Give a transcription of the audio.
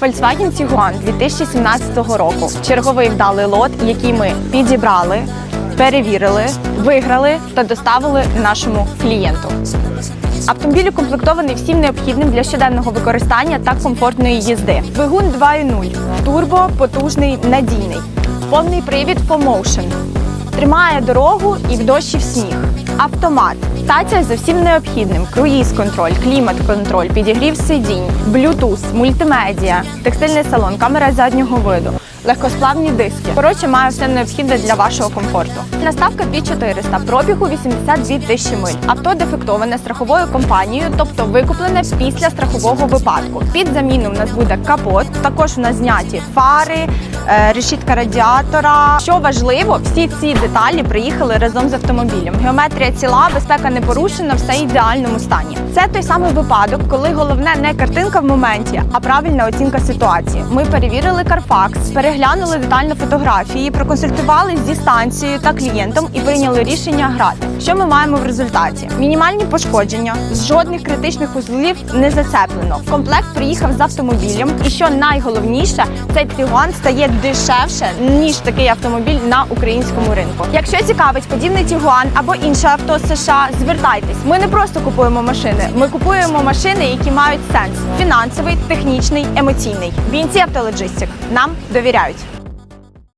Volkswagen Tiguan 2017 року. Черговий вдалий лот, який ми підібрали, перевірили, виграли та доставили нашому клієнту. Автомобіль укомплектований всім необхідним для щоденного використання та комфортної їзди. Двигун 2.0, турбо, потужний, надійний, повний привід 4Motion. Тримає дорогу і в дощ і в сніг. Автомат. Стація з усім необхідним: круїз-контроль, клімат-контроль, підігрів сидінь, блютуз, мультимедіа, текстильний салон, камера заднього виду, легкосплавні диски. Коротше, має все необхідне для вашого комфорту. Наставка 2400, пробігу 82 тисячі миль. Авто дефектоване страховою компанією, тобто викуплене після страхового випадку. Під заміну в нас буде капот. Також у нас зняті фари, е, решітка радіатора. Що важливо, всі ці деталі приїхали разом з автомобілем. Геометрія ціла, безпека не порушена, все в ідеальному стані. Це той самий випадок, коли головне не картинка в моменті, а правильна оцінка ситуації. Ми перевірили Carfax, переглянули детально фотографії, проконсультувалися зі станцією та клієнтом і прийняли рішення грати. Що ми маємо в результаті? Мінімальні пошкодження, жодних критичних узлів не зацеплено. Комплект приїхав з автомобілем, і що найголовніше, цей Tiguan стає дешевше ніж такий автомобіль на українському ринку. Якщо цікавить подібний Tiguan або інше авто США, звертайтесь. Ми не просто купуємо машини, ми купуємо машини, які мають сенс: фінансовий, технічний, емоційний. Бінці Автологістик нам довіряють.